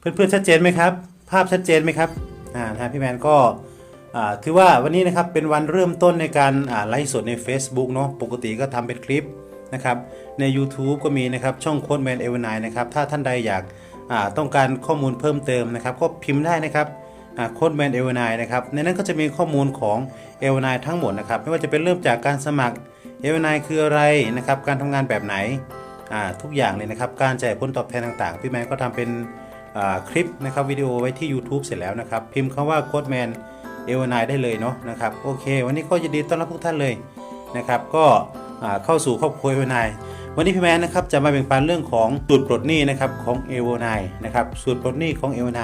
เพื่อนๆชัดเจนไหมครับ ภาพชัดเจนไหมครับอ่านะพี่แมนก็ถือว่าวันนี้นะครับเป็นวันเริ่มต้นในการไลฟ์สดใน Facebook เนาะปกติก็ทำเป็นคลิปนะครับใน YouTube ก็มีนะครับช่องโค้ดแมนเอเวนนะครับถ้าท่านใดอยากาต้องการข้อมูลเพิ่มเติมนะครับ ก็พิมพ์ได้นะครับโค้ดแมนเอเวนนะครับในนั้นก็จะมีข้อมูลของเอเวนทั้งหมดนะครับไม่ว่าจะเป็นเริ่มจากการสมัครเอเวนคืออะไรนะครับการทำงานแบบไหนทุกอย่างเลยนะครับการจ่ายผลตอบแทนต่างๆ พี่แมนก็ทำเป็น คลิปนะครับวิดีโอไว้ที่ YouTube เสร็จแล้วนะครับ พิมพ์คำว่า c o d e m a n เอวนได้เลยเนาะนะครับโอเค วันนี้ก็ยินดีต้อนรับทุกท่านเลยนะครับ ก็เข้าสู่ครอบครัวเอวนวันนี้พี่แมนนะครับจะมาแบ่งปันเรื่องของสูตรปลดหนี้นะครับของเอวนนะครับสูตรปลดหนี้ของเอวน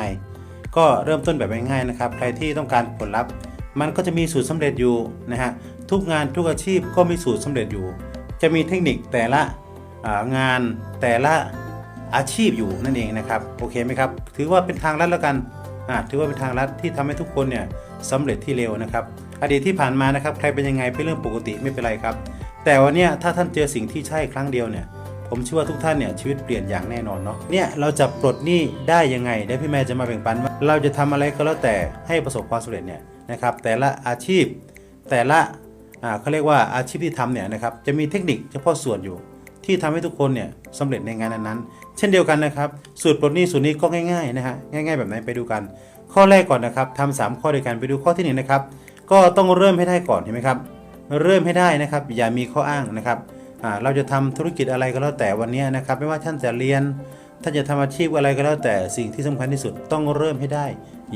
ก็เริ่มต้นแบบง่ายๆนะครับใครที่ต้องการผลลัพธ์ มันก็จะมีสูตรสำเร็จอยู่นะฮะทุกงานทุกอาชีพก็มีสูตรสำเร็จอยู่ จะมีเทคนิคแต่ละางานแต่ละ อาชีพอยู่นั่นเองนะครับโอเคไหมครับถือว่าเป็นทางลัดแล้วกันอ่าถือว่าเป็นทางลัดที่ทำให้ทุกคนเนี่ยสำเร็จที่เร็วนะครับอดีตที่ผ่านมานะครับใครเป็นยังไงเป็นเรื่องปกติไม่เป็นไรครับ แต่วันนี้ถ้าท่านเจอสิ่งที่ใช่ครั้งเดียวเนี่ยผมเชื่อว่าทุกท่านเนี่ยชีวิตเปลี่ยนอย่างแน่นอนเนาะเนี่ยเราจะปลดหนี้ได้ยังไงเดี๋ยวพี่แม่จะมาแบ่งปันว่าเราจะทำอะไรก็แล้วแต่ให้ประสบความสำเร็จเนี่ยนะครับแต่ละอาชีพแต่ละอ่าเขาเรียกว่าอาชีพที่ทำเนี่ยนะครับจะมีเทคนิคเฉพาะส่วนอยู่ ที่ทำให้ทุกคนเนี่ยสำเร็จในงานนั้นๆ เช่นเดียวกันนะครับ สูตรปลดหนี้สูตรนี้ก็ง่ายๆนะฮะง่าย ๆ แบบไหนไปดูกัน ข้อแรกก่อนนะครับทำสามข้อด้วยกันไปดูข้อที่หนึ่งนะครับก็ต้องเริ่มให้ได้ก่อนเห็นไหมครับเริ่มให้ได้นะครับ อย่ามีข้ออ้างนะครับอ่าเราจะทำธุรกิจอะไรก็แล้วแต่วันนี้นะครับไม่ว่าท่านจะเรียนท่านจะทำอาชีพอะไรก็แล้วแต่สิ่งที่สำคัญที่สุดต้องเริ่มให้ได้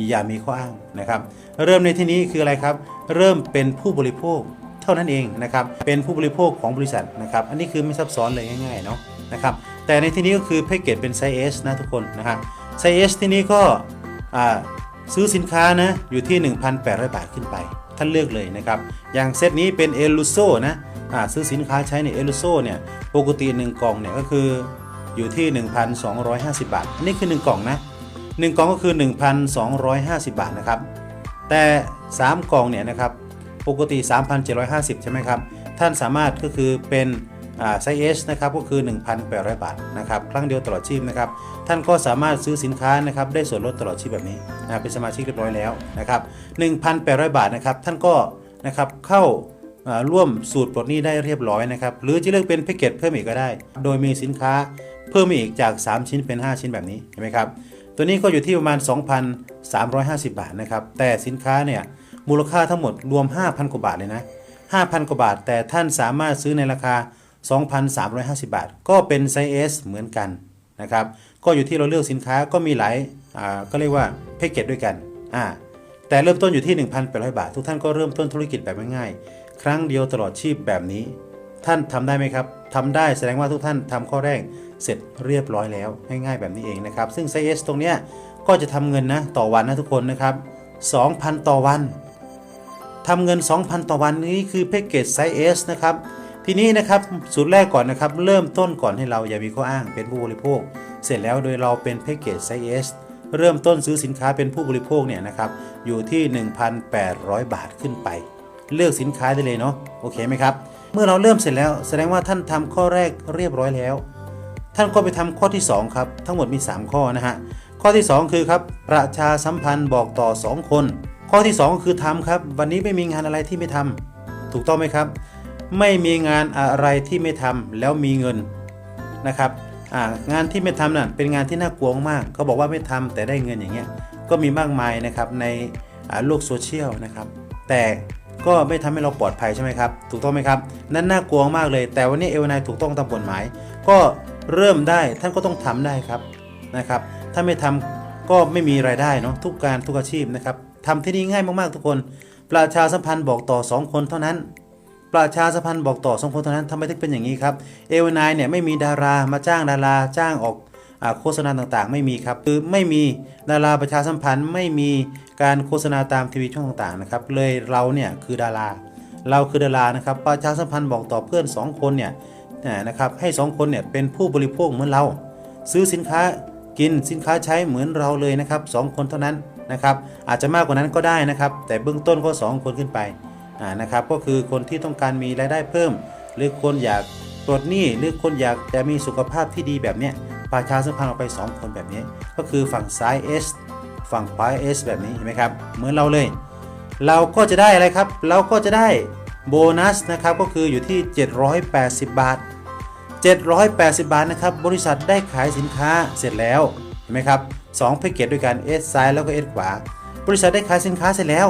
อย่ามีข้ออ้างนะครับ เริ่มในที่นี้คืออะไรครับ เริ่มเป็นผู้บริโภค เท่านั้นเองนะครับเป็นผู้บริโภคของบริษัทนะครับอันนี้คือไม่ซับซ้อนเลยง่ายๆเนาะนะครับแต่ในที่นี้ก็คือแพ็กเกจเป็นไซส์ S นะทุกคนนะครับไซส์ S ที่นี้ก็ซื้อสินค้านะอยู่ที่ 1,800 บาทขึ้นไป ท่านเลือกเลยนะครับอย่างเซตนี้เป็นเอลูโซนะซื้อสินค้าใช้ในเอลูโซเนี่ยปกติ 1 กล่องเนี่ยก็คืออยู่ที่ 1,250 บาท อันนี้คือ 1 กล่องนะ1กล่องก็คือ 1,250 บาทนะครับแต่ 3 กล่องเนี่ยนะครับ ปกติ 3,750 ใช่ไหมครับ ท่านสามารถก็คือเป็นไซส์ S นะครับก็คือ 1,800 บาทนะครับครั้งเดียวตลอดชีพนะครับท่านก็สามารถซื้อสินค้านะครับได้ส่วนลดตลอดชีพแบบนี้นะเป็นสมาชิกเรียบร้อยแล้วนะครับ1,800 บาทนะครับท่านก็นะครับเข้าอ่าร่วมสูตรปลดหนี้ได้เรียบร้อยนะครับหรือจะเลือกเป็นแพ็กเกจเพิ่มอีกก็ได้ โดยมีสินค้าเพิ่มอีกจาก 3 ชิ้นเป็น 5 ชิ้นแบบนี้เห็นไหมครับตัวนี้ก็อยู่ที่ประมาณ 2,350 บาทนะครับแต่สินค้าเนี่ย มูลค่าทั้งหมดรวม 5,000 กว่าบาทเลยนะ 5,000 กว่าบาท แต่ท่านสามารถซื้อในราคา 2,350 บาท ก็เป็นไซส์ S เหมือนกันนะครับ ก็อยู่ที่เราเลือกสินค้าก็มีหลายอ่าก็เรียกว่าแพ็กเกจด้วยกันอ่าแต่เริ่มต้นอยู่ที่ 1,800 บาท ทุกท่านก็เริ่มต้นธุรกิจแบบง่ายๆ ครั้งเดียวตลอดชีพแบบนี้ ท่านทำได้ไหมครับทำได้แสดงว่าทุกท่านทำข้อแรกเสร็จเรียบร้อยแล้วง่ายๆแบบนี้เองนะครับ ซึ่งไซส์ S ตรงเนี้ยก็จะทำเงินนะต่อวันนะทุกคนนะครับ2,000 ต่อวัน ทำเงิน 2,000 ต่อวันนี้คือแพ็กเกจไซส์ S นะครับ ทีนี้นะครับสูตรแรกก่อนนะครับ เริ่มต้นก่อนให้เราอย่ามีข้ออ้างเป็นผู้บริโภค เสร็จแล้วโดยเราเป็นแพ็กเกจไซส์ S เริ่มต้นซื้อสินค้าเป็นผู้บริโภคเนี่ยนะครับอยู่ที่ 1,800 บาทขึ้นไป เลือกสินค้าได้เลยเนาะโอเคไหมครับ เมื่อเราเริ่มเสร็จแล้ว แสดงว่าท่านทำข้อแรกเรียบร้อยแล้ว ท่านก็ไปทำข้อที่ 2 ครับ ทั้งหมดมี 3 ข้อนะฮะข้อที่ 2 คือครับประชาสัมพันธ์บอกต่อ 2 คน ข้อที่2คือทำครับ วันนี้ไม่มีงานอะไรที่ไม่ทำถูกต้องไหมครับ ไม่มีงานอะไรที่ไม่ทำแล้วมีเงินนะครับงานที่ไม่ทำนั่นเป็นงานที่น่ากลัวมากเขาบอกว่าไม่ทำแต่ได้เงินอย่างเงี้ยก็มีมากมายนะครับในโลกโซเชียลนะครับ แต่ก็ไม่ทำให้เราปลอดภัยใช่ไหมครับ ถูกต้องไหมครับ นั่นน่ากลัวมากเลย แต่วันนี้เอวนายถูกต้องตามกฎหมาย ก็เริ่มได้ท่านก็ต้องทำได้ครับนะครับ ถ้าไม่ทำก็ไม่มีรายได้เนาะทุกการทุกอาชีพนะครับ ทำที่นี่ง่ายมากๆทุกคน ประชาสัมพันธ์บอกต่อ 2 คนเท่านั้น ประชาสัมพันธ์บอกต่อสองคนเท่านั้นทำไมถึงเป็นอย่างนี้ครับเอเวนายเนี่ยไม่มีดารามาจ้างดาราจ้างออกอโฆษณาต่างๆ ไม่มีครับคือไม่มีดาราประชาสัมพันธ์ไม่มีการโฆษณาตามทีวีช่องต่างๆนะครับเลยเราเนี่ยคือดารา เราคือดารานะครับประชาสัมพันธ์บอกต่อเพื่อน 2 คนเนี่ยนะครับให้ 2 คนเนี่ยเป็นผู้บริโภคเหมือนเรา ซื้อสินค้ากินสินค้าใช้เหมือนเราเลยนะครับสองคนเท่านั้น นะครับอาจจะมากกว่านั้นก็ได้นะครับ แต่เบื้องต้นก็2คนขึ้นไปนะครับก็คือคนที่ต้องการมีรายได้เพิ่ม หรือคนอยากปลดหนี้หรือคนอยากจะมีสุขภาพที่ดีแบบเนี้ยประชาสัมพันธ์ออกไป 2 คนแบบนี้ ก็คือฝั่งซ้าย S ฝั่งขวา S แบบนี้เห็นไหมครับเหมือนเราเลย เราก็จะได้อะไรครับ เราก็จะได้โบนัสนะครับก็คืออยู่ที่ 780 บาท 780 บาทนะครับบริษัทได้ขายสินค้าเสร็จแล้วเห็นไหมครับ 2แพ็กเกจด้วยกัน S ซ้ายแล้วก็ S ขวา บริษัทได้ขายสินค้าเสร็จแล้ว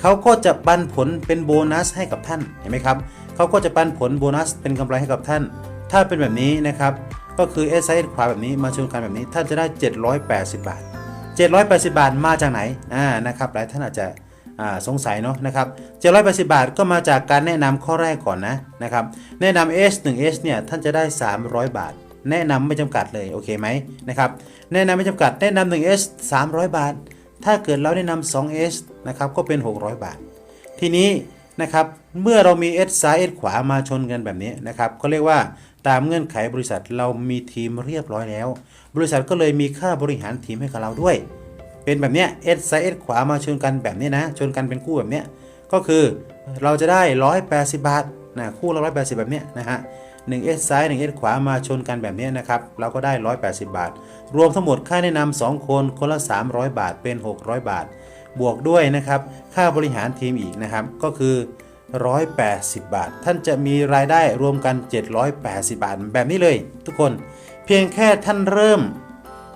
เขาก็จะปันผลเป็นโบนัสให้กับท่านเห็นไหมครับเขาก็จะปันผลโบนัสเป็นกำไรให้กับท่าน ถ้าเป็นแบบนี้นะครับก็คือ S ซ้าย S ขวาแบบนี้มาชนกันแบบนี้ท่านจะได้ 780 บาท 780 บาทมาจากไหนอ่านะครับหลายท่านอาจจะสงสัยเนาะนะครับ780 บาทก็มาจากการแนะนำข้อแรกก่อนนะนะครับแนะนำ S 1 S เนี่ยท่านจะได้ 300 บาท แนะนำไม่จำกัดเลยโอเคไหมนะครับแนะนำไม่จำกัดแนะนำ1 S 300 บาท ถ้าเกิดเราแนะนำ2 S นะครับก็เป็น 600 บาท ทีนี้นะครับเมื่อเรามี S ซ้าย S ขวามาชนกันแบบนี้นะครับก็เรียกว่าตามเงื่อนไขบริษัทเรามีทีมเรียบร้อยแล้ว บริษัทก็เลยมีค่าบริหารทีมให้กับเราด้วย เป็นแบบเนี้ย S ซ้าย S ขวามาชนกันแบบนี้นะชนกันเป็นคู่แบบเนี้ยก็คือเราจะได้ 180 บาทนะคู่ละ180 แบบเนี้ยนะฮะ 1 S ซ้าย 1 S ขวามาชนกันแบบนี้นะครับ เราก็ได้ 180 บาท รวมทั้งหมดค่าแนะนำ2คนคนละ 300 บาทเป็น 600 บาท บวกด้วยนะครับ ค่าบริหารทีมอีกนะครับ ก็คือ 180 บาท ท่านจะมีรายได้รวมกัน 780 บาท แบบนี้เลย ทุกคน เพียงแค่ท่านเริ่ม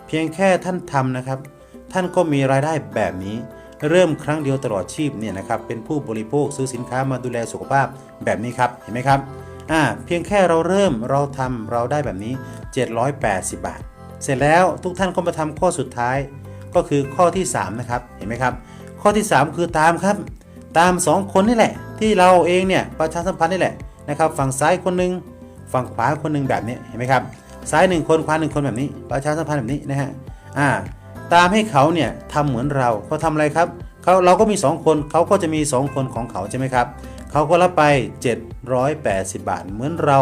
เพียงแค่ท่านทำนะครับ ท่านก็มีรายได้แบบนี้เริ่มครั้งเดียวตลอดชีพเนี่ยนะครับเป็นผู้บริโภคซื้อสินค้ามาดูแลสุขภาพแบบนี้ครับเห็นไหมครับ อ่าเพียงแค่เราเริ่มเราทำเราได้แบบนี้ 780 บาท เสร็จแล้วทุกท่านก็มาทำข้อสุดท้าย ก็คือข้อที่ 3 นะครับ เห็นไหมครับ ข้อที่ 3 คือตามครับ ตาม 2 คนนี่แหละ ที่เราเองเนี่ยประชาสัมพันธ์นี่แหละนะครับฝั่งซ้ายคนหนึง ฝั่งขวาคนหนึงแบบนี้เห็นไหมครับซ้าย 1 คนขวา1คนแบบนี้ ประชาสัมพันธ์แบบนี้นะฮะอ่าตามให้เขาเนี่ยทำเหมือนเราเขาทำอะไรครับเขาเราก็มี 2 คนเขาก็จะมี 2 คนของเขาใช่ไหมครับ เขาก็รับไป 780 บาทเหมือนเรา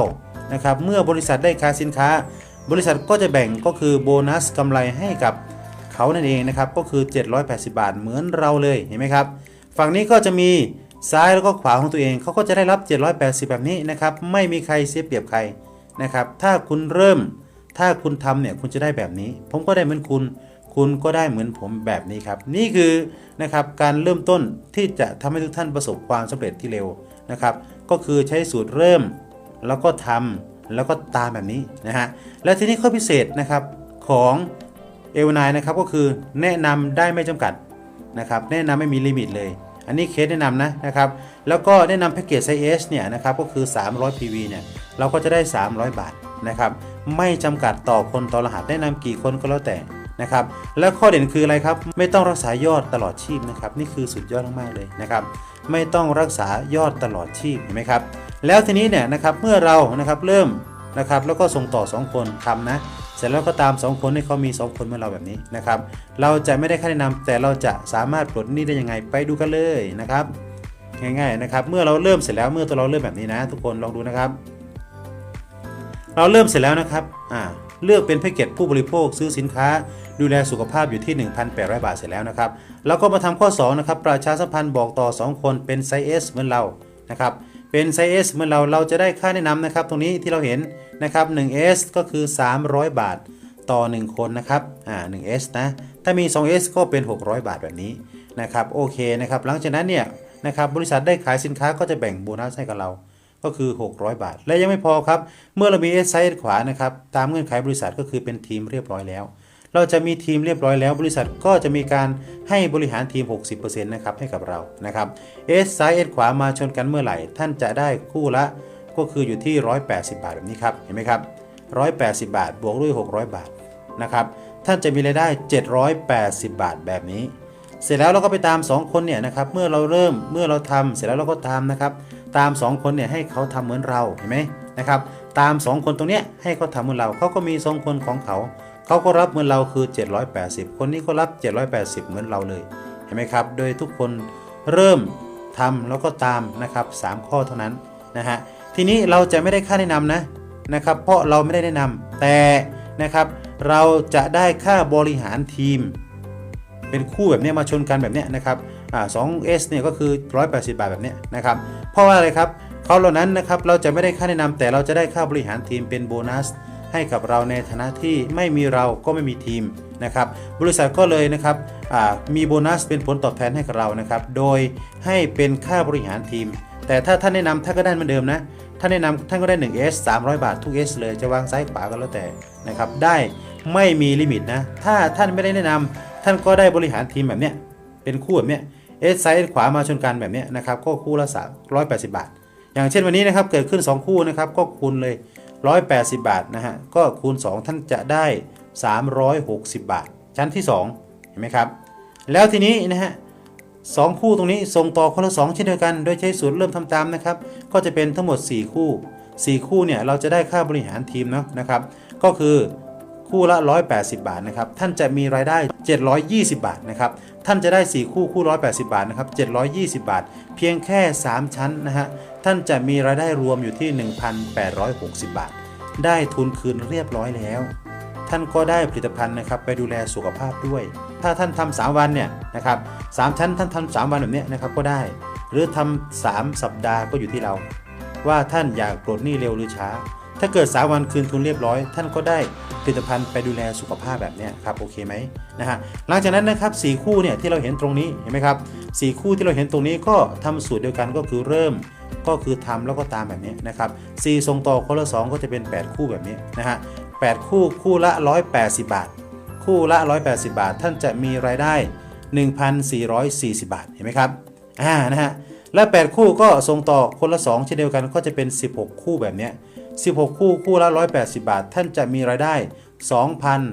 นะครับเมื่อบริษัทได้ขายสินค้า บริษัทก็จะแบ่งก็คือโบนัสกำไรให้กับเขานั่นเองนะครับก็คือ 780 บาทเหมือนเราเลยเห็นไหมครับฝั่งนี้ก็จะมีซ้ายแล้วก็ขวาของตัวเองเขาก็จะได้รับ 780 แบบนี้นะครับไม่มีใครเสียเปรียบใครนะครับถ้าคุณเริ่มถ้าคุณทำเนี่ยคุณจะได้แบบนี้ ผมก็ได้เหมือนคุณ คุณก็ได้เหมือนผมแบบนี้ครับ นี่คือนะครับการเริ่มต้นที่จะทำให้ทุกท่านประสบความสำเร็จที่เร็วนะครับ ก็คือใช้สูตรเริ่มแล้วก็ทำแล้วก็ตามแบบนี้นะฮะและทีนี้ข้อพิเศษนะครับของเอลนายนะครับก็คือแนะนำได้ไม่จำกัดนะครับ แนะนำไม่มีลิมิตเลย อันนี้เคสแนะนำนะนะครับแล้วก็แนะนำแพ็กเกจไซส์ S เนี่ยนะครับก็คือ 300 PV เนี่ยเราก็จะได้ 300 บาทนะครับไม่จำกัดต่อคนต่อรหัสแนะนำกี่คนก็แล้วแต่ นะครับแล้วข้อเด่นคืออะไรครับไม่ต้องรักษายอดตลอดชีพนะครับนี่คือสุดยอดมากๆเลยนะครับไม่ต้องรักษายอดตลอดชีพเห็นไหมครับแล้วทีนี้เนี่ยนะครับเมื่อเรานะครับเริ่มนะครับแล้วก็ส่งต่อ 2 คนทำนะเสร็จแล้วก็ตาม 2 คนให้เขามี 2 คนเหมื่อนเราแบบนี้นะครับเราจะไม่ได้ค่าแนะนำแต่เราจะสามารถปลดหนี้ได้ยังไงไปดูกันเลยนะครับง่ายๆนะครับเมื่อเราเริ่มเสร็จแล้วเมื่อตัวเราเริ่มแบบนี้นะ ทุกคนลองดูนะครับ เราเริ่มเสร็จแล้วนะครับอ่า เลือกเป็นแพ็กเกจผู้บริโภคซื้อสินค้า ดูแลสุขภาพอยู่ที่ 1,800 บาทเสร็จแล้วนะครับ แล้วก็มาทำข้อ2นะครับประชาสัมพันธ์บอกต่อ 2 คนเป็นไซส์ S เหมือนเรานะครับเป็นไซส์ S เหมือนเราเราจะได้ค่าแนะนำนะครับ ตรงนี้ที่เราเห็นนะครับ 1S ก็คือ 300 บาทต่อ 1 คนนะครับอ่า 1S นะถ้ามี 2S ก็เป็น 600 บาทแบบนี้นะครับโอเคนะครับหลังจากนั้นเนี่ยนะครับบริษัทได้ขายสินค้าก็จะแบ่งโบนัสให้กับเรา ก็คือ 600 บาท และยังไม่พอครับ เมื่อเรามี S ไซส์ขวานะครับ ตามเงื่อนไขบริษัทก็คือเป็นทีมเรียบร้อยแล้ว เราจะมีทีมเรียบร้อยแล้ว บริษัทก็จะมีการให้บริหารทีม 60%นะครับให้กับเรานะครับ S ซ้าย S ขวามาชนกันเมื่อไหร่ ท่านจะได้คู่ละก็คืออยู่ที่ 180 บาทแบบนี้ครับเห็นไหมครับ180 บาท บวกด้วย 600 บาทนะครับท่านจะมีรายได้ 780 บาทแบบนี้ เสร็จแล้วเราก็ไปตาม 2 คนเนี่ยนะครับ เมื่อเราเริ่ม เมื่อเราทำเสร็จแล้วเราก็ตามนะครับ ตาม 2 คนเนี่ยให้เขาทำเหมือนเราเห็นไหมนะครับตาม 2 คนตรงเนี้ยให้เขาทำเหมือนเราเขาก็มี2คนของเขาเขาก็รับเหมือนเราคือ 780 คนนี้ก็รับ 780 เหมือนเราเลยเห็นไหมครับ โดยทุกคนเริ่มทำแล้วก็ตามนะครับ3ข้อเท่านั้นนะฮะทีนี้เราจะไม่ได้ค่าแนะนำนะนะครับเพราะเราไม่ได้แนะนำแต่นะครับเราจะได้ค่าบริหารทีม เป็นคู่แบบนี้มาชนกันแบบนี้นะครับอ่า 2S เนี่ยก็คือ 180 บาทแบบนี้นะครับ เพราะว่าอะไรครับเขาเหล่านั้นนะครับเราจะไม่ได้ค่าแนะนำแต่เราจะได้ค่าบริหารทีมเป็นโบนัส ให้กับเราในฐานะที่ไม่มีเราก็ไม่มีทีมนะครับบริษัทก็เลยนะครับมีโบนัสเป็นผลตอบแทนให้กับเรานะครับโดยให้เป็นค่าบริหารทีม แต่ถ้าท่านแนะนำท่านก็ได้เหมือนเดิมนะท่านแนะนำท่านก็ได้ 1S 300 บาททุก S เลยจะวางซ้ายขวาก็แล้วแต่นะครับได้ไม่มีลิมิตนะถ้าท่านไม่ได้แนะนำท่านก็ได้บริหารทีมแบบเนี้ยเป็นคู่แบบเนี้ย S ซ้าย S ขวามาชนกันแบบนี้นะครับก็คู่ละ380 บาท อย่างเช่นวันนี้นะครับเกิดขึ้น 2 คู่นะครับก็คูณเลย 180 บาทนะฮะก็คูณ 2 ท่านจะได้ 360 บาท ชั้นที่ 2 เห็นไหมครับ แล้วทีนี้นะฮะสองคู่ตรงนี้ส่งต่อคนละ 2 เช่นเดียวกัน โดยใช้สูตรเริ่มทำตามนะครับ ก็จะเป็นทั้งหมด 4 คู่ 4 คู่เนี่ยเราจะได้ค่าบริหารทีมเนาะนะครับ ก็คือ คู่ละ 180 บาทนะครับท่านจะมีรายได้ 720 บาทนะครับท่านจะได้ 4 คู่คู่ 180 บาทนะครับ720 บาท เพียงแค่ 3 ชั้นนะฮะท่านจะมีรายได้รวมอยู่ที่ 1,860 บาท ได้ทุนคืนเรียบร้อยแล้ว ท่านก็ได้ผลิตภัณฑ์นะครับไปดูแลสุขภาพด้วย ถ้าท่านทำ3วันเนี่ยนะครับสามชั้นท่านทำ3วันแบบเนี้ยนะครับก็ได้ หรือทำ3สัปดาห์ก็อยู่ที่เรา ว่าท่านอยากปลดหนี้เร็วหรือช้า ถ้าเกิด 3 วันคืนทุนเรียบร้อย ท่านก็ได้ผลิตภัณฑ์ไปดูแลสุขภาพแบบนี้ครับโอเคไหมนะฮะหลังจากนั้นนะครับสคู่เนี่ยที่เราเห็นตรงนี้เห็นไหมครับสคู่ที่เราเห็นตรงนี้ก็ทำสูตรเดียวกันก็คือเริ่มก็คือทำแล้วก็ตามแบบนี้นะครับ4ส่งต่อคนละ2ก็จะเป็น 8 คู่แบบนี้นะฮะ8คู่คู่ละ 180 บาท คู่ละ 180 บาท ท่านจะมีรายได้ 1,440 บาทเห็นไหมครับอ่านะฮะและ 8 คู่ก็ส่งต่อคนละ 2 เช่นเดียวกันก็จะเป็น 16 คู่แบบนี้ 16 คู่คู่ละ 180 บาท ท่านจะมีรายได้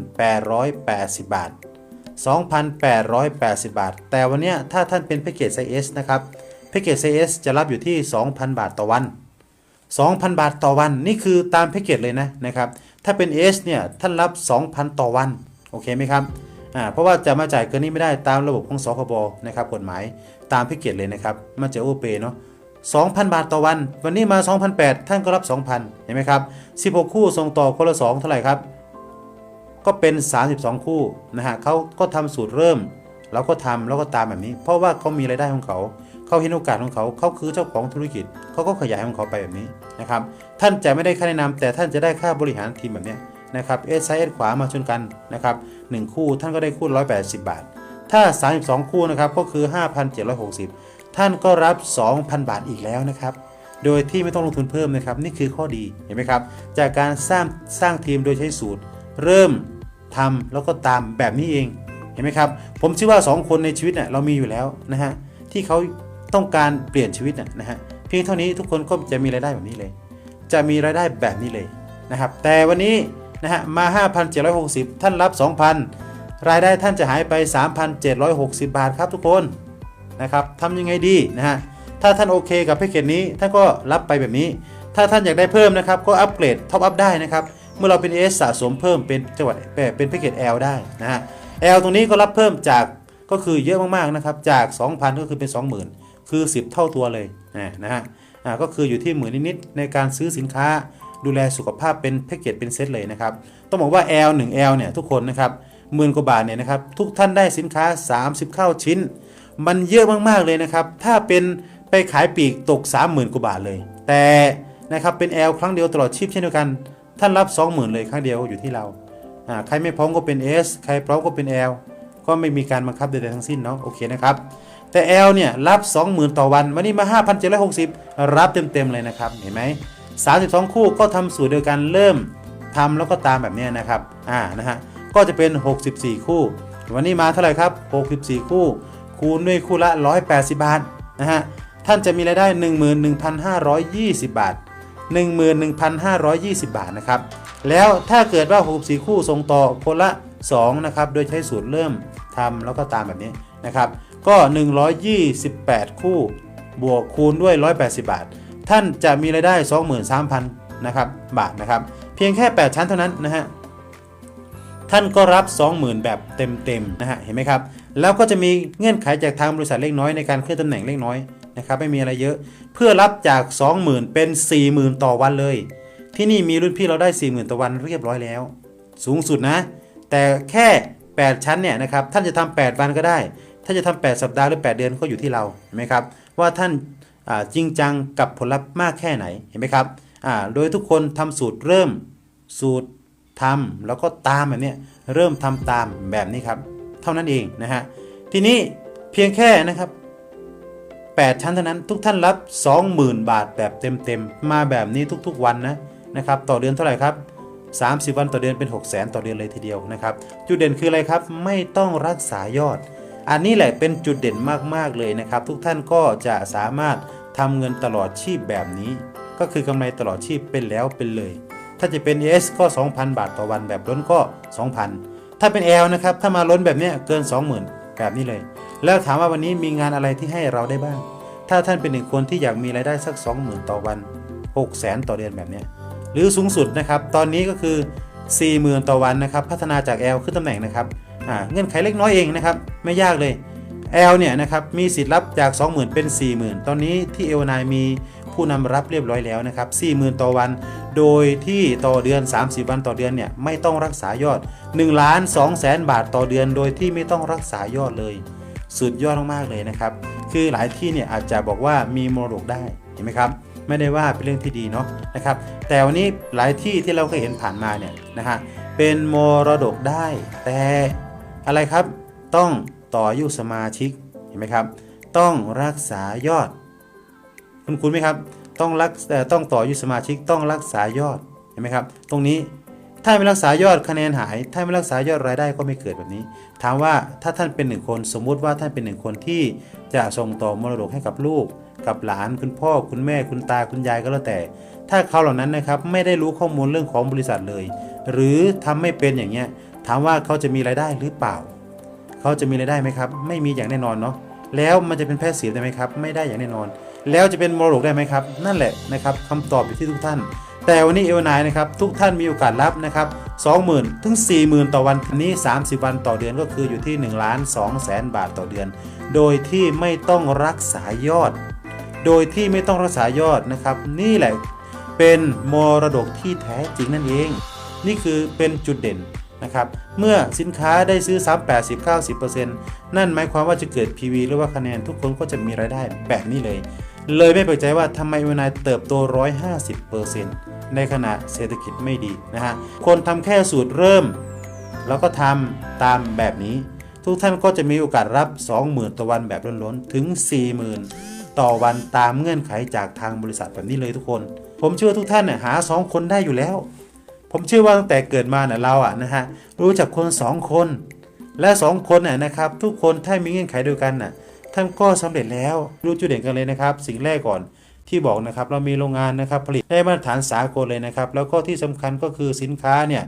2,880 บาท 2,880 บาท แต่วันนี้ถ้าท่านเป็นแพ็กเกจไซส์ S นะครับแพ็กเกจไซส์ S จะรับอยู่ที่ 2,000 บาทต่อวัน 2,000 บาทต่อวันนี่คือตามแพ็กเกจเลยนะนะครับถ้าเป็น S เนี่ยท่านรับ 2,000 ต่อวันโอเคไหมครับอ่าเพราะว่าจะมาจ่ายเกินนี้ไม่ได้ตามระบบของสคบนะครับกฎหมายตามแพ็กเกจเลยนะครับมันจะโอเปเนาะ 2,000 บาทต่อวัน วันนี้มา 2,800 ท่านก็รับ 2,000 เห็นไหมครับ 16 คู่ส่งต่อคนละ 2 เท่าไหร่ครับ ก็เป็น 32 คู่นะฮะเขาก็ทำสูตรเริ่มเราก็ทำแล้วก็ตามแบบนี้ เพราะว่าเขามีรายได้ของเขาเขาเห็นโอกาสของเขาเขาคือเจ้าของธุรกิจเขาก็ขยายของเขาไปแบบนี้นะครับ ท่านจะไม่ได้ค่าแนะนำแต่ท่านจะได้ค่าบริหารทีมแบบนี้นะครับเอสไซด์ขวามาชนกันนะครับหนึ่งคู่ท่านก็ได้คู่ 180 บาท ถ้า 32 คู่นะครับก็คือ 5,760 ท่านก็รับ 2,000 บาทอีกแล้วนะครับ โดยที่ไม่ต้องลงทุนเพิ่มนะครับ นี่คือข้อดีเห็นไหมครับ จากการสร้างสร้างทีมโดยใช้สูตร เริ่มทำแล้วก็ตามแบบนี้เองเห็นไหมครับ ผมเชื่อว่า 2 คนในชีวิตเนี่ยเรามีอยู่แล้วนะฮะที่เขาต้องการเปลี่ยนชีวิตน่ะนะฮะเพียงเท่านี้ทุกคนก็จะมีรายได้แบบนี้เลย จะมีรายได้แบบนี้เลยนะครับ แต่วันนี้นะฮะมา 5,760 ท่านรับ 2,000 รายได้ท่านจะหายไป 3,760 บาทครับทุกคน นะครับทำยังไงดีนะฮะถ้าท่านโอเคกับแพ็กเกจนี้ท่านก็รับไปแบบนี้ ถ้าท่านอยากได้เพิ่มนะครับก็อัปเกรดท็อปอัพได้นะครับเมื่อเราเป็น S สะสมเพิ่มเป็นจังหวัดเป็นแพ็กเกจ L ได้นะฮะ L ตรงนี้ก็รับเพิ่มจากก็คือเยอะมากๆนะครับจาก 2,000 ก็คือเป็น 20,000 คือ 10 เท่าตัวเลยนะฮะก็คืออยู่ที่หมื่นนิดๆในการซื้อสินค้าดูแลสุขภาพเป็นแพ็กเกจเป็นเซตเลยนะครับ ต้องบอกว่า L 1 L เนี่ยทุกคนนะครับหมื่นกว่าบาทเนี่ยนะครับทุกท่านได้สินค้า 30 เข้าชิ้น มันเยอะมากๆเลยนะครับ ถ้าเป็นไปขายปีกตก 30,000กว่าบาทเลย แต่นะครับเป็น L ครั้งเดียวตลอดชีพเช่นเดียวกัน ท่านรับ 20,000 เลยครั้งเดียวอยู่ที่เราอ่าใครไม่พร้อมก็เป็น S ใครพร้อมก็เป็น L ก็ไม่มีการบังคับใดๆทั้งสิ้นเนาะโอเคนะครับแต่ L เนี่ยรับ 20,000 ต่อวันวันนี้มา 5,760 รับเต็มๆเลยนะครับเห็นไหม32 คู่ก็ทำสูตรเดียวกันเริ่มทำแล้วก็ตามแบบนี้นะครับอ่านะฮะก็จะเป็น 64 คู่ วันนี้มาเท่าไหร่ครับ 64 คู่ คูณด้วยคู่ละ 180 บาทนะฮะท่านจะมีรายได้ 11,520 บาท 11,520 บาทนะครับแล้วถ้าเกิดว่า64คู่ส่งต่อคนละ2นะครับโดยใช้สูตรเริ่มทำแล้วก็ตามแบบนี้นะครับก็ 128 คู่บวกคูณด้วย 180 บาท ท่านจะมีรายได้ 23,000นะครับบาทนะครับเพียงแค่ 8 ชั้นเท่านั้นนะฮะท่านก็รับ 20,000 แบบเต็มๆนะฮะเห็นไหมครับ แล้วก็จะมีเงื่อนไขจากทางบริษัทเล็กน้อยในการเคลื่อนตำแหน่งเล็กน้อยนะครับไม่มีอะไรเยอะ เพื่อรับจาก 20,000 เป็น 40,000 ต่อวันเลย ที่นี่มีรุ่นพี่เราได้ 40,000 ต่อวันเรียบร้อยแล้ว สูงสุดนะ แต่แค่ 8 ชั้นเนี่ยนะครับท่านจะทำ8วันก็ได้ ถ้าจะทำ8สัปดาห์หรือ 8 เดือนก็อยู่ที่เราเห็นไหมครับว่าท่านจริงจังกับผลลัพธ์มากแค่ไหนเห็นไหมครับโดยทุกคนทำสูตรเริ่มสูตรทำแล้วก็ตามแบบนี้เริ่มทำตามแบบนี้ครับ เท่านั้นเองนะฮะทีนี้เพียงแค่นะครับ 8 ชั้นเท่านั้นทุกท่านรับ 20,000 บาทแบบเต็มๆมาแบบนี้ทุกๆวันนะนะครับต่อเดือนเท่าไหร่ครับ30 วันต่อเดือนเป็น 6 0 0 0 0 0ต่อเดือนเลยทีเดียวนะครับจุดเด่นคืออะไรครับไม่ต้องรักษายอด อันนี้แหละเป็นจุดเด่นมากๆเลยนะครับ ทุกท่านก็จะสามารถทำเงินตลอดชีพแบบนี้ ก็คือกำไรตลอดชีพเป็นแล้วเป็นเลย ถ้าจะเป็น S ก็ 2,000 บาทต่อวันแบบล้นก็ 2,000 ถ้าเป็น L นะครับถ้ามาล้นแบบนี้เกิน 20,000แบบนี้เลย แล้วถามว่าวันนี้มีงานอะไรที่ให้เราได้บ้าง ถ้าท่านเป็นหนึ่งคนที่อยากมีรายได้สัก 20,000 ต่อวัน600,000 ต่อเดือนแบบนี้หรือสูงสุดนะครับตอนนี้ก็คือ 40,000 ต่อวันนะครับพัฒนาจาก L ขึ้นตำแหน่งนะครับเงื่อนไขเล็กน้อยเองนะครับไม่ยากเลย L เนี่ยนะครับมีสิทธิ์รับจาก 20,000 เป็น 40,000 ตอนนี้ที่เอลนายมี ผู้นำรับเรียบร้อยแล้วนะครับ40,000 ต่อวัน โดยที่ต่อเดือน 30 วันต่อเดือนเนี่ยไม่ต้องรักษายอด1ล้าน2แสนบาทต่อเดือน โดยที่ไม่ต้องรักษายอดเลย สุดยอดมากๆเลยนะครับ คือหลายที่เนี่ยอาจจะบอกว่ามีมรดกได้เห็นไหมครับไม่ได้ว่าเป็นเรื่องที่ดีเนาะนะครับ แต่วันนี้หลายที่ที่เราเคยเห็นผ่านมาเนี่ยนะฮะเป็นมรดกได้ แต่อะไรครับต้องต่ออายุสมาชิกเห็นไหมครับ ต้องรักษายอด คุณคุณไหมครับ ต้องรักเอ่ต้องต่ออยุสมาชิกต้องรักษายอดเห็นไหมครับ ตรงนี้ถ้าไม่รักษายอดคะแนนหาย ถ้าไม่รักษายอดรายได้ก็ไม่เกิดแบบนี้ ถามว่าถ้าท่านเป็นหนึ่งคนสมมุติว่าท่านเป็นหนึ่งคนที่จะส่งต่อมรดกให้กับลูก กับหลานคุณพ่อ คุณแม่คุณตาคุณยายก็แล้วแต่ ถ้าเขาเหล่านั้นนะครับไม่ได้รู้ข้อมูลเรื่องของบริษัทเลย หรือทำไม่เป็นอย่างเงี้ยถามว่าเขาจะมีรายได้หรือเปล่า เขาจะมีรายได้ไหมครับ ไม่มีอย่างแน่นอนเนาะแล้วมันจะเป็นแพทย์สีได้ไหมครับ ไม่ได้อย่างแน่นอน แล้วจะเป็นมรดกได้ไหมครับ นั่นแหละนะครับคำตอบอยู่ที่ทุกท่าน แต่วันนี้เอวนายนะครับทุกท่านมีโอกาสรับนะครับ20,000 ถึง 40,000 ต่อวันนี้ 30 วันต่อเดือนก็คืออยู่ที่1ล้าน2แสนบาทต่อเดือน โดยที่ไม่ต้องรักษายอด โดยที่ไม่ต้องรักษายอดนะครับ นี่แหละเป็นมรดกที่แท้จริงนั่นเอง นี่คือเป็นจุดเด่นนะครับ เมื่อสินค้าได้ซื้อซ้ำ80 90%นั่นหมายความว่าจะเกิด PV หรือว่าคะแนนทุกคนก็จะมีรายได้แบบนี้เลย เลยไม่แปลกใจว่าทำไมวนายเติบโต 150%ในขณะเศรษฐกิจไม่ดีนะฮะ คนทำแค่สูตรเริ่ม แล้วก็ทำตามแบบนี้ ทุกท่านก็จะมีโอกาสรับ 20,000 ต่อวันแบบล้นๆ ถึง 40,000 ต่อวันตามเงื่อนไขจากทางบริษัทแบบนี้เลยทุกคน ผมเชื่อทุกท่านเนี่ยหา 2 คนได้อยู่แล้ว ผมเชื่อว่าตั้งแต่เกิดมาเนี่ยเราอะนะฮะรู้จักคน 2 คน และ 2 คนน่ะนะครับทุกคนถ้ามีเงื่อนไขเดียวกันน่ะ ท่านก็สำเร็จแล้วรู้จุดเด่นกันเลยนะครับ สิ่งแรกก่อนที่บอกนะครับเรามีโรงงานนะครับผลิตได้มาตรฐานสากลเลยนะครับ แล้วก็ที่สำคัญก็คือสินค้าเนี่ย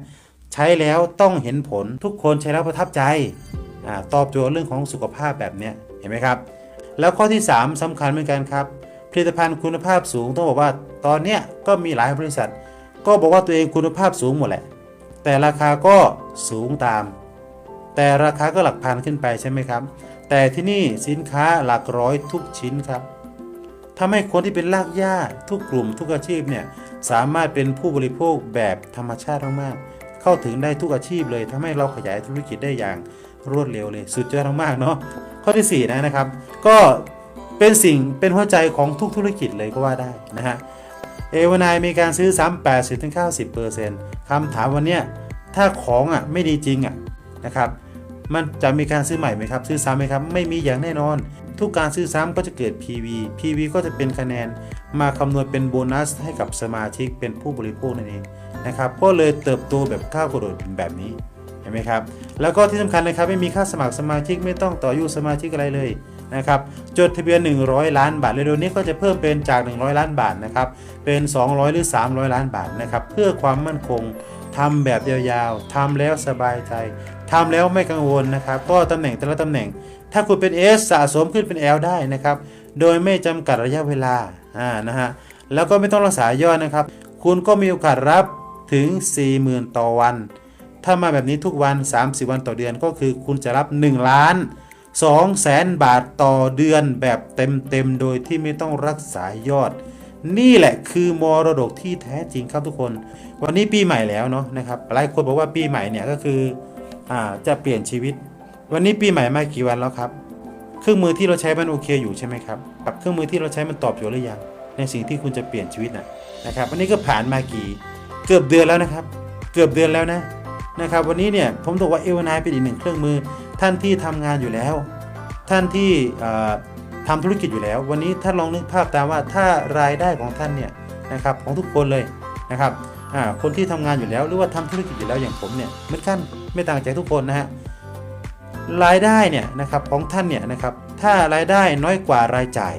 ใช้แล้วต้องเห็นผลทุกคนใช้แล้วประทับใจอตอบโจทย์เรื่องของสุขภาพแบบนี้เห็นไหมครับ แล้วข้อที่ 3สำคัญเหมือนกันครับผลิตภัณฑ์คุณภาพสูงต้องบอกว่าตอนเนี้ยก็มีหลายบริษัท ก็บอกว่าตัวเองคุณภาพสูงหมดแหละ แต่ราคาก็สูงตาม แต่ราคาก็หลักพันขึ้นไปใช่ไหมครับ แต่ที่นี่สินค้าหลักร้อยทุกชิ้นครับทำให้คนที่เป็นรากหญ้าทุกกลุ่มทุกอาชีพเนี่ยสามารถเป็นผู้บริโภคแบบธรรมชาติมากๆ เข้าถึงได้ทุกอาชีพเลยทำให้เราขยายธุรกิจได้อย่างรวดเร็วเลย สุดยอดมากๆเนาะข้อที่สี่นะนะครับ ก็เป็นสิ่งเป็นหัวใจของทุกธุรกิจเลยก็ว่าได้นะฮะเอวานายมีการซื้อซ้ำ80ถึง90%คำถามวันเนี้ยถ้าของอะไม่ดีจริงอะนะครับ มันจะมีการซื้อใหม่ไหมครับ ซื้อซ้ำไหมครับ ไม่มีอย่างแน่นอน ทุกการซื้อซ้ำก็จะเกิด PV PV ก็จะเป็นคะแนน มาคำนวณเป็นโบนัสให้กับสมาชิกเป็นผู้บริโภคนั่นเองนะครับ ก็เลยเติบโตแบบก้าวกระโดดแบบนี้ เห็นไหมครับ แล้วก็ที่สำคัญเลยครับไม่มีค่าสมัครสมาชิกไม่ต้องต่ออายุสมาชิกอะไรเลยนะครับ จดทะเบียน 100 ล้านบาทเร็วๆนี้ก็จะเพิ่มเป็นจาก 100 ล้านบาทนะครับ เป็น 200 หรือ 300 ล้านบาทนะครับ เพื่อความมั่นคงทำแบบยาวๆทำแล้วสบายใจ ทำแล้วไม่กังวลนะครับ ก็ตำแหน่งแต่ละตำแหน่ง ถ้าคุณเป็น S สะสมขึ้นเป็น L ได้นะครับ โดยไม่จำกัดระยะเวลาอ่านะฮะแล้วก็ไม่ต้องรักษายอดนะครับ คุณก็มีโอกาสรับถึง 40,000 ต่อวัน ถ้ามาแบบนี้ทุกวัน 30 วันต่อเดือนก็คือคุณจะรับ 1 ล้าน2แสนบาทต่อเดือนแบบเต็มๆ โดยที่ไม่ต้องรักษายอด นี่แหละคือมรดกที่แท้จริงครับทุกคน วันนี้ปีใหม่แล้วเนาะนะครับหลายคนบอกว่าปีใหม่เนี่ยก็คือ จะเปลี่ยนชีวิต วันนี้ปีใหม่มากี่วันแล้วครับ เครื่องมือที่เราใช้มันโอเคอยู่ใช่ไหมครับกับเครื่องมือที่เราใช้มันตอบโจทย์หรือยังในสิ่งที่คุณจะเปลี่ยนชีวิตนะนะครับวันนี้ก็ผ่านมากี่เกือบเดือนแล้วนะครับ เกือบเดือนแล้วนะนะครับ วันนี้เนี่ยผมบอกว่าเอวนายเป็นอีกหนึ่งเครื่องมือ ท่านที่ทำงานอยู่แล้ว ท่านที่เอ่อทำธุรกิจอยู่แล้ว วันนี้ท่านลองนึกภาพตามว่าถ้ารายได้ของท่านเนี่ยนะครับของทุกคนเลยนะครับ คนที่ทำงานอยู่แล้วหรือว่าทำธุรกิจอยู่แล้วอย่างผมเนี่ยเหมือนกันไม่ต่างจากทุกคนนะฮะรายได้เนี่ยนะครับของท่านเนี่ยนะครับถ้ารายได้น้อยกว่ารายจ่าย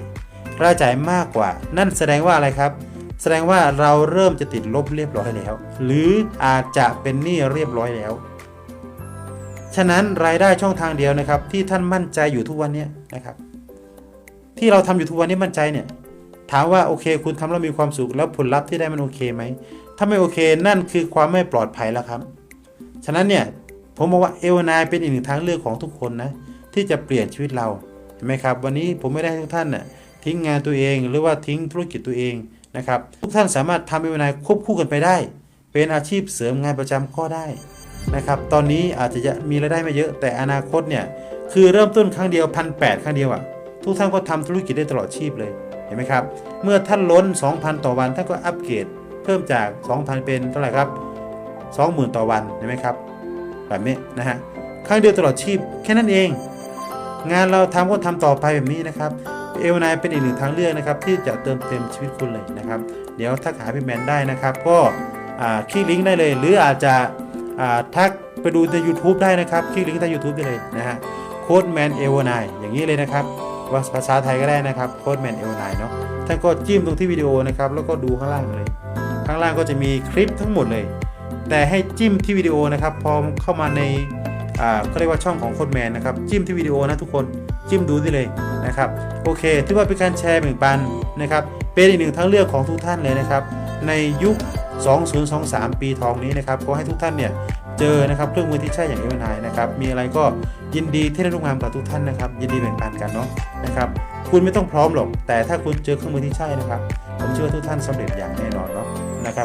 รายจ่ายมากกว่า นั่นแสดงว่าอะไรครับ แสดงว่าเราเริ่มจะติดลบเรียบร้อยแล้ว หรืออาจจะเป็นหนี้เรียบร้อยแล้ว ฉะนั้นรายได้ช่องทางเดียวนะครับ ที่ท่านมั่นใจอยู่ทุกวันนี้นะครับ ที่เราทำอยู่ทุกวันนี้มั่นใจเนี่ยถามว่าโอเค คุณทำแล้วมีความสุขแล้วผลลัพธ์ที่ได้มันโอเคไหม ถ้าไม่โอเคนั่นคือความไม่ปลอดภัยแล้วครับ ฉะนั้นเนี่ยผมบอกว่าเอลนายเป็นอีกหนึ่งทางเลือกของทุกคนนะที่จะเปลี่ยนชีวิตเราเห็นไหมครับ วันนี้ผมไม่ได้ให้ทุกท่านน่ะทิ้งงานตัวเองหรือว่าทิ้งธุรกิจตัวเองนะครับ ทุกท่านสามารถทำเอลนายควบคู่กันไปได้ เป็นอาชีพเสริมงานประจำก็ได้นะครับ ตอนนี้อาจจะมีรายได้ไม่เยอะแต่อนาคตเนี่ยคือเริ่มต้นครั้งเดียวพันแครั้งเดียวอะ่ะทุกท่านก็ทำธุรกิจได้ตลอดชีพเลยเห็นไหมครับ เมื่อท่านล้น 2,000 ต่อวันท่านก็อัปเกรด เพิ่มจาก 2,000 เป็นเท่าไหร่ครับ 20,000 ต่อวันเห็นไหมครับแบบนี้นะฮะครั้งเดียวตลอดชีพแค่นั้นเอง งานเราทำก็ทำต่อไปแบบนี้นะครับเอลนายเป็นอีกหนึ่งทางเลือกนะครับที่จะเติมเต็มชีวิตคุณเลยนะครับ เดี๋ยวทักหาพี่แมนได้นะครับ ก็อ่าคลิกลิงก์ได้เลย หรืออาจจะอ่าทักไปดูใน YouTube ได้นะครับคลิกลิงก์ใต้ YouTube ได้เลยนะฮะโค้ดแมนเอลนายอย่างนี้เลยนะครับว่าภาษาไทยก็ได้นะครับโค้ดแมนเอลนายเนาะท่านก็จิ้มตรงที่วิดีโอนะครับแล้วก็ดูข้างล่างเลย ข้างล่างก็จะมีคลิปทั้งหมดเลย แต่ให้จิ้มที่วิดีโอนะครับ พอเข้ามาในอ่าเขาเรียกว่าช่องของโค้ดแมนนะครับ จิ้มที่วิดีโอนะทุกคน จิ้มดูได้เลยนะครับ โอเค ถือว่าเป็นการแชร์แบ่งปันนะครับ เป็นอีกหนึ่งทางเลือกของทุกท่านเลยนะครับ ในยุค 2023 ปีทองนี้นะครับ ขอให้ทุกท่านเนี่ยเจอนะครับเครื่องมือที่ใช่อย่างเอเวนไนนะครับ มีอะไรก็ยินดีที่ได้ร่วมงานกับทุกท่านนะครับ ยินดีแบ่งปันกันเนาะนะครับ คุณไม่ต้องพร้อมหรอก แต่ถ้าคุณเจอเครื่องมือที่ใช่นะครับ ผมเชื่อทุกท่านสำเร็จอย่างแน่นอน นะครับ